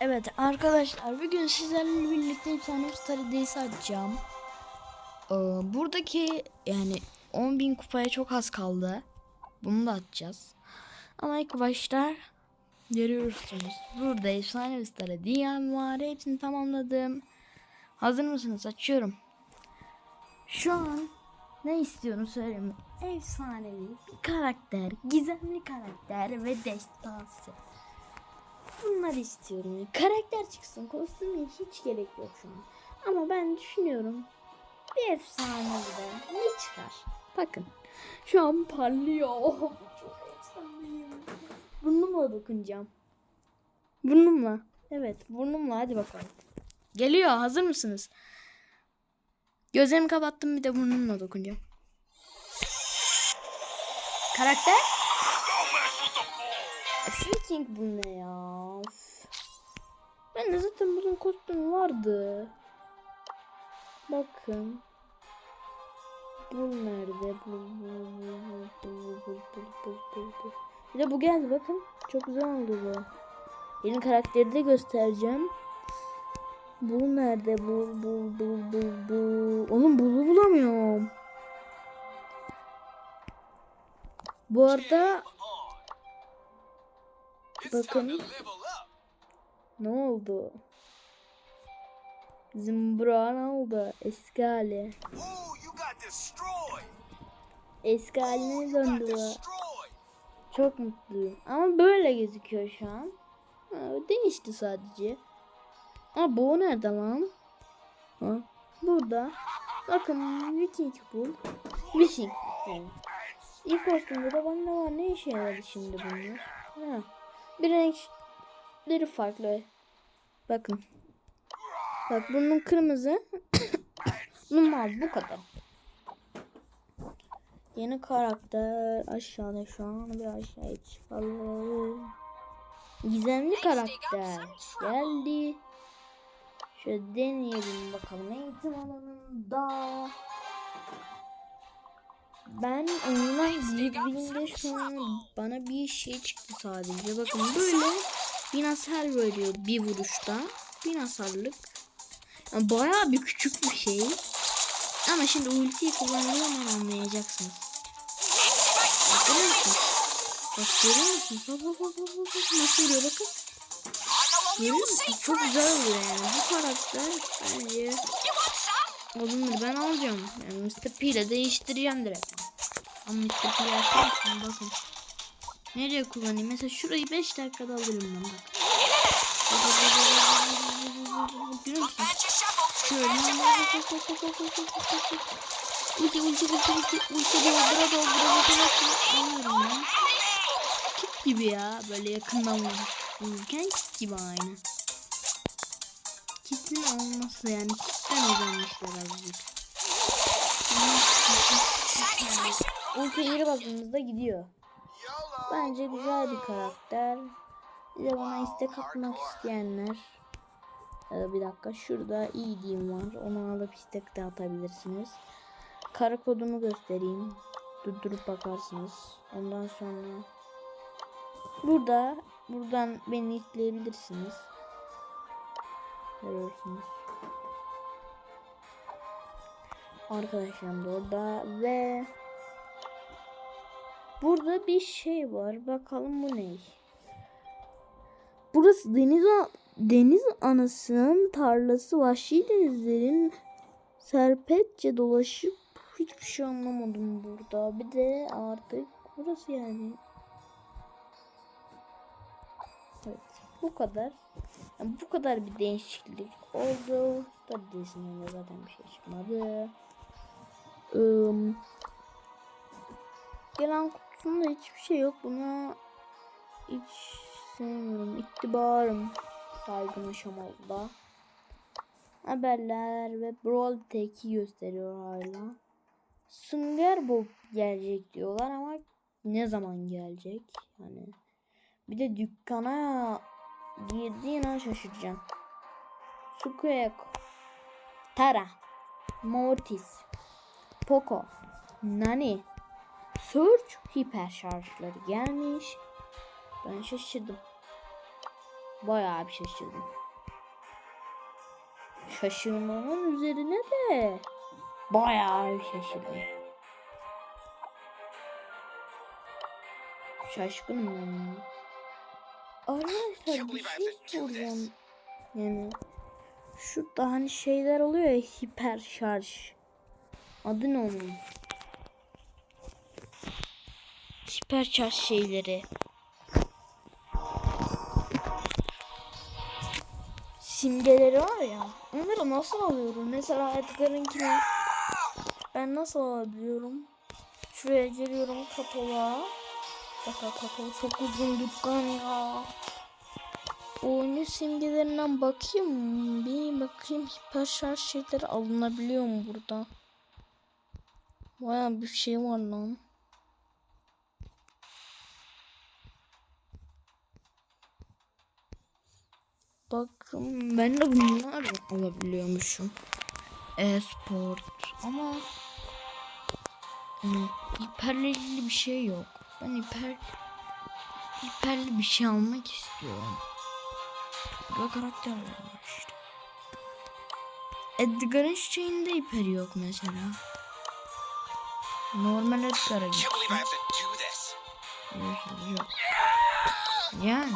Evet arkadaşlar bugün sizlerle birlikte efsane Star Days'i açacağım. Ee, buradaki yani 10.000 kupaya çok az kaldı. Bunu da atacağız. Ama ilk başta görüyorsunuz. Burada efsane Star DM var. Hepsini tamamladım. Hazır mısınız? Açıyorum. Şu an ne istiyorum söyleyeyim. Efsanevi bir karakter, gizemli karakter ve destansı. Bunları istiyorum. Karakter çıksın. Kostüme hiç gerek yok şu an. Ama ben düşünüyorum. Bir efsaneden ne çıkar? Bakın. Şu an parlıyor. Çok efsaneyim. Burnumla dokunacağım. Burnumla. Evet burnumla hadi bakalım. Geliyor hazır mısınız? Gözlerimi kapattım bir de burnumla dokunacağım. Karakter? Freaking bu ne ya? Ben de zaten bunun kostümü vardı. Bakın. Bu nerede? Bu, bu, bu, bu, bu, bu, bu, bu, bu. Bir de bu geldi bakın. Çok güzel oldu bu. Yeni karakteri de göstereceğim. Bu nerede? Bu, bu, bu, bu, bu. Oğlum bunu bulamıyorum. Bu arada bakın ne oldu? Zimbra ne oldu? Eski hali. Eski haline döndü bu. Çok mutluyum. Ama böyle gözüküyor şu an. Ha, değişti sadece. Aa bu nerede lan? Ha, burada. Bakın Viking Bull. Viking yani. İlk kostümde de bana ne var? Ne işe yaradı şimdi bunlar? Ha. Bir renkleri farklı. Bakın. Bak bunun kırmızı. bunun mavi bu kadar. Yeni karakter aşağıda şu an bir aşağıya çıkalım. Gizemli karakter geldi. Şöyle deneyelim bakalım eğitim alanında. Ben oyuna girdiğimde şu an bana bir şey çıktı sadece. Bakın böyle bin hasar veriyor bir vuruşta. Bin hasarlık. Yani bayağı bir küçük bir şey. Ama şimdi ultiyi kullandığı zaman anlayacaksınız. Bak görüyor musunuz? Bak görüyor musunuz? Bak bak bak bak bak. Nasıl vuruyor bakın. Görüyor musunuz? Çok güzel vuruyor yani. Bu karakter bence Olumlu ben alacağım. Yani Mr. P ile değiştireceğim direkt. Ama Mr. P'yi açmışım bakın. Nereye kullanayım? Mesela şurayı 5 dakikada alırım ben bak. Görüyor musun? Şöyle. Ulti ulti ulti ulti ulti doldura doldura doldura alıyorum ben. Kit gibi ya böyle yakından vururken kit gibi aynı. Kitin olması yani kitten özenmişler azıcık. Ulti yeri bastığımızda gidiyor. Bence güzel bir karakter. Bir de bana istek atmak isteyenler. Ee, bir dakika şurada iyi diyeyim var. Onu alıp istek de atabilirsiniz. Kara kodunu göstereyim. Durdurup bakarsınız. Ondan sonra burada buradan beni ekleyebilirsiniz. Görüyorsunuz. Arkadaşlarım da orada ve burada bir şey var. Bakalım bu ne? Burası deniz deniz anasının tarlası vahşi denizlerin serpetçe dolaşıp hiçbir şey anlamadım burada. Bir de artık burası yani. Evet bu kadar. Yani bu kadar bir değişiklik oldu. Tabii zaten bir şey çıkmadı. Um, gelen kutusunda hiçbir şey yok. Buna hiç sevmiyorum. İktibarım saygın aşamalıda. Haberler ve Brawl Tech'i gösteriyor hala. Sünger Bob gelecek diyorlar ama ne zaman gelecek? Yani bir de dükkana girdiğin an şaşıracağım. Squeak, Tara, Mortis, Poco, Nani, Surge hiper şarjları gelmiş. Ben şaşırdım. Bayağı bir şaşırdım. Şaşırmanın üzerine de bayağı bir şaşırdım. Şaşkınım ben. Arkadaşlar bir şey soracağım. Yani şurada hani şeyler oluyor ya hiper şarj. Adı ne onun? Hiper şarj şeyleri. Simgeleri var ya. Onları nasıl alıyorum? Mesela Edgar'ınkini ben nasıl alabiliyorum? Şuraya geliyorum kataloğa. Bakın katalog çok uzun dükkan ya. Oyuncu simgelerinden bakayım? Bir bakayım hiper şarj şeyleri alınabiliyor mu burada? Baya bir şey var lan. Bakın ben de bunlar alabiliyormuşum. E-sport ama hani hiperle ilgili bir şey yok. Ben hiper hiperli bir şey almak istiyorum. Burada karakterler var işte. Edgar'ın şeyinde hiperi yok mesela. This. Yok, yok. Yani.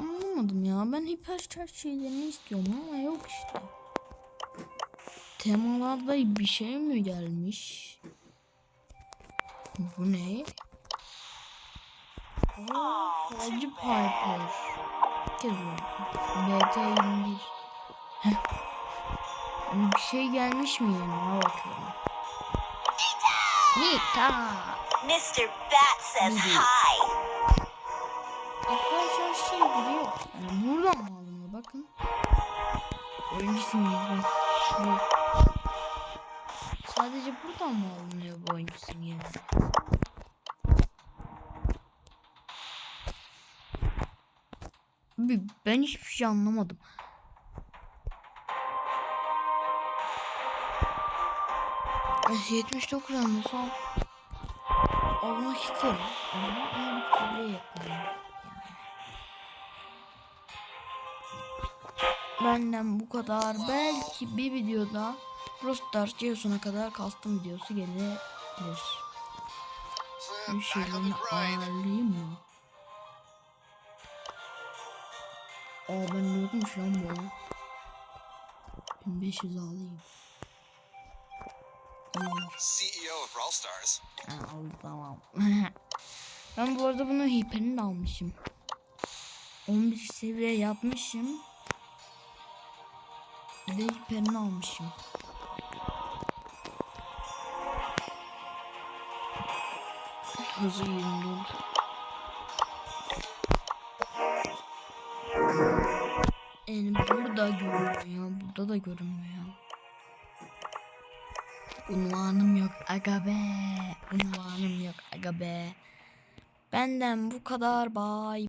Anlamadım ya. Ben hiper şeylerini istiyorum ama yok işte. Temalarda bir şey mi gelmiş? Bu ne? Aa, Hacı Piper. Geliyor. BT21. Yani bir şey gelmiş mi yanına bakıyorum. Nita. Mr. Bat says hi. Arkadaşlar şey giriyor. Yani buradan mı alınıyor bakın. Oyuncu simgesi bak. Sadece buradan mı alınıyor bu oyuncu simgesi? Abi ben hiçbir şey anlamadım. S79 almasam almak isterim ama bir türlü yapmıyorum. Benden bu kadar. Belki bir videoda Stars Geos'una kadar custom videosu gelebilir. On şeylerini ayarlayayım mı? Aa ben ne yokmuş lan bu? 1500 alayım. CEO of Brawl Stars. Tamam. ben bu arada bunu hiperini almışım. 11 seviye yapmışım. Bir de hiperini almışım. Hızı 24. Yani burada görünmüyor. Burada da görünmüyor. Unvanım yok aga be. Unvanım yok aga be. Benden bu kadar bay.